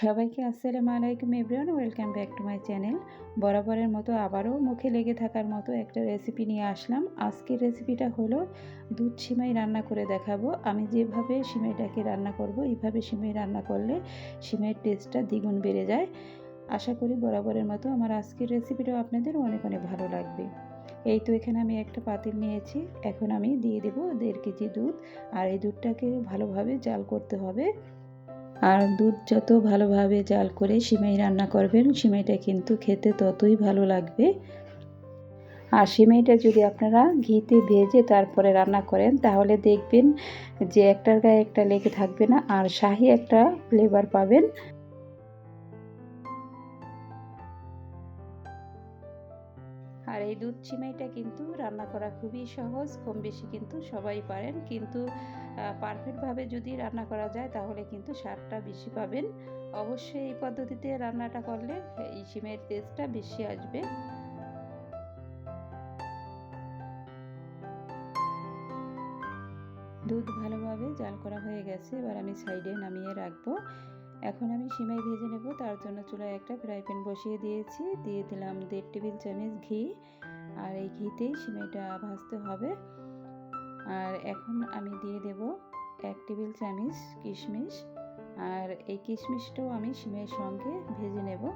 সবাইকে আসসালামু আলাইকুম everyone, welcome back to my channel. বরাবরের মতো আবারও মুখে লেগে থাকার মতো একটা রেসিপি নিয়ে আসলাম। আজকের রেসিপিটা হলো দুধ সিমাই রান্না করে দেখাবো। আমি যেভাবে সিমাইটাকে রান্না করব, এইভাবে সিমাই রান্না করলে সিমাইয়ের টেস্টটা দ্বিগুণ বেড়ে যায়। আশা করি বরাবরের মতো আমার আজকের রেসিপিটাও আপনাদের অনেক অনেক ভালো লাগবে। এই তো এখানে আমি একটা পাতিল নিয়েছি। এখন আমি দিয়ে দেবো দেড় কেজি দুধ। আর এই দুধটাকে ভালোভাবে জাল করতে হবে। আর দুধ যত ভালোভাবে জাল করে সিমাই রান্না করবেন, সিমাইটা কিন্তু খেতে ততই ভালো লাগবে। আর সিমাইটা যদি আপনারা ঘিতে ভেজে তারপরে রান্না করেন, তাহলে দেখবেন যে একটার গায়ে একটা লেগে থাকবে না, আর শাহি একটা ফ্লেভার পাবেন। আর এই দুধ সিমাইটা কিন্তু রান্না করা খুবই সহজ, কম বেশি কিন্তু সবাই পারেন, কিন্তু পারফেক্টভাবে যদি রান্না করা যায় তাহলে কিন্তু স্বাদটা বেশি পাবেন। অবশ্যই এই পদ্ধতিতে রান্নাটা করলে এই সিমের টেস্টটা বেশি আসবে। দুধ ভালোভাবে জাল করা হয়ে গেছে, এবার আমি সাইডে নামিয়ে রাখব। এখন আমি সিমাই ভেজে নেব, তার জন্য চুলায় একটা ফ্রাই প্যান বসিয়ে দিয়েছি। দিয়ে দিলাম দেড় টেবিল চামচ ঘি, আর এই ঘিতেই সিমাইটা ভাজতে হবে। আর এখন আমি দিয়ে দেব এক টেবিল চামচ কিশমিশ। আর এই কিশমিশটাও আমি সিমের সঙ্গে ভেজে নেব।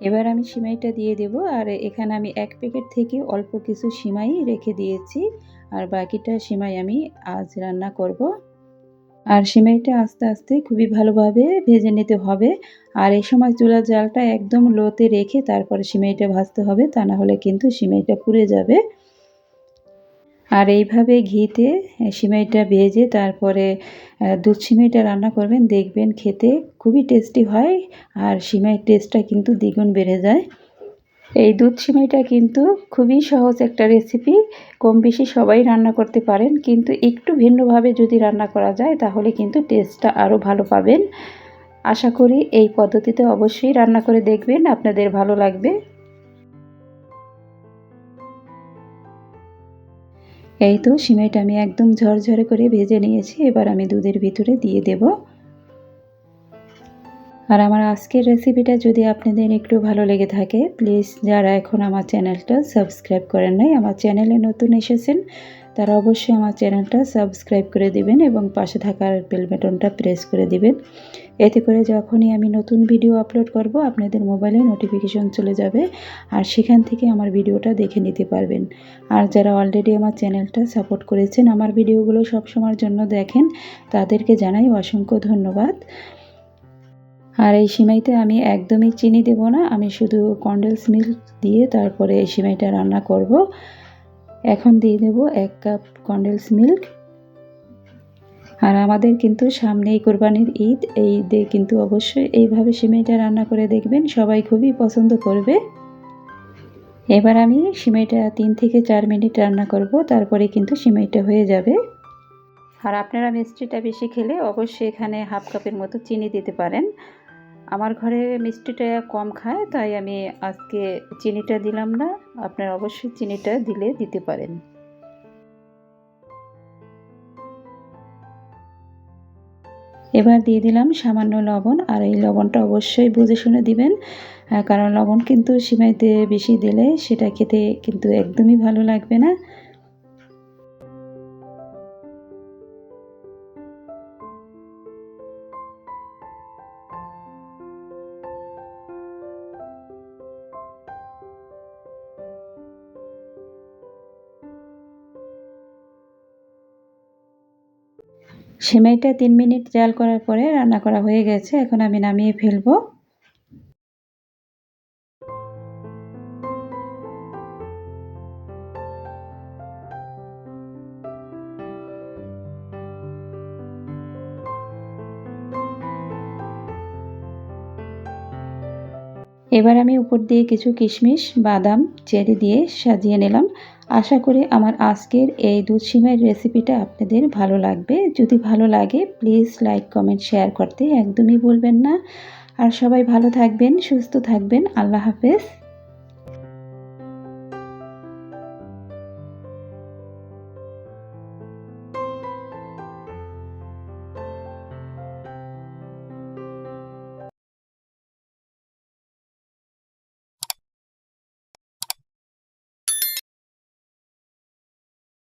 এবার আমি সিমাইটা দিয়ে দেব। আর এখানে আমি এক প্যাকেট থেকে অল্প কিছু সিমাই রেখে দিয়েছি। আর বাকিটা সিমাই আমি আজ রান্না করব। আর সিমাইটা আস্তে আস্তে খুবই ভালোভাবে ভেজে নিতে হবে। আর এই সময় চুলার জালটা একদম লোতে রেখে তারপরে সিমাইটা ভাজতে হবে, তা না হলে কিন্তু সিমাইটা পুড়ে যাবে। আর এইভাবে ঘিতে সিমাইটা ভেজে তারপরে দুধ সিমাইটা রান্না করবেন, দেখবেন খেতে খুবই টেস্টি হয় আর সিমাইয়ের টেস্টটা কিন্তু দ্বিগুণ বেড়ে যায়। এই দুধ সিমাইটা কিন্তু খুবই সহজ একটা রেসিপি কম বেশি সবাই রান্না করতে পারেন, কিন্তু একটু ভিন্নভাবে যদি রান্না করা যায়, তাহলে কিন্তু টেস্টটা আরও ভালো পাবেন। আশা করি এই পদ্ধতিতে অবশ্যই রান্না করে দেখবেন, আপনাদের ভালো লাগবে। এই তো, সিমাইটা আমি একদম ঝরঝরে করে ভেজে নিয়েছি, এবার আমি দুধের ভিতরে দিয়ে দেবো। আর আমার আজকের রেসিপিটা যদি আপনাদের একটু ভালো লেগে থাকে প্লিজ যারা এখন আমার চ্যানেলটা সাবস্ক্রাইব করেন নাই, আমার চ্যানেলে নতুন এসেছেন, তারা অবশ্যই আমার চ্যানেলটা সাবস্ক্রাইব করে দিবেন এবং পাশে থাকার বেল বাটনটা প্রেস করে দিবেন। এতে করে যখনই আমি নতুন ভিডিও আপলোড করব, আপনাদের মোবাইলে নোটিফিকেশন চলে যাবে আর সেখান থেকে আমার ভিডিওটা দেখে নিতে পারবেন। আর যারা অলরেডি আমার চ্যানেলটা সাপোর্ট করেছেন, আমার ভিডিওগুলো সবসময়ের জন্য দেখেন, তাদেরকে জানাই অসংখ্য ধন্যবাদ। আর এই সিমাইতে আমি একদমই চিনি দেব না, আমি শুধু কন্ডেন্স মিল্ক দিয়ে তারপরে এই সিমাইটা রান্না করব। এখন দিয়ে দেব এক কাপ কন্ডেন্স মিল্ক আর আমাদের কিন্তু সামনেই কোরবানির ঈদ, এই ঈদে কিন্তু অবশ্যই এইভাবে সিমাইটা রান্না করে দেখবেন, সবাই খুবই পছন্দ করবে। এবার আমি সিমাইটা তিন থেকে চার মিনিট রান্না করব, তারপরে কিন্তু সিমাইটা হয়ে যাবে। আর আপনারা মিষ্টিটা বেশি খেলে অবশ্যই এখানে হাফ কাপের মতো চিনি দিতে পারেন। আমার ঘরে মিষ্টিটা কম খায়, তাই আমি আজকে চিনিটা দিলাম না। আপনার অবশ্যই চিনিটা দিলে দিতে পারেন। এবার দিয়ে দিলাম সামান্য লবণ, আর এই লবণটা অবশ্যই বুঝে শুনে দিবেন কারণ লবণ কিন্তু সিমাইতে বেশি দিলে সেটা খেতে কিন্তু একদমই ভালো লাগবে না। সেমাইটা তিন মিনিট জাল করার পরে রান্না করা হয়ে গেছে। এখন আমি নামিয়ে ফেলব। এবার আমি উপর দিয়ে কিছু কিশমিশ, বাদাম, চেরি দিয়ে সাজিয়ে নিলাম। আশা করি আমার আজকের এই দুধ সিমের রেসিপিটা আপনাদের ভালো লাগবে। যদি ভালো লাগে প্লিজ লাইক কমেন্ট শেয়ার করতে একদমই বলবেন না। আর সবাই ভালো থাকবেন, সুস্থ থাকবেন। আল্লাহ হাফেজ।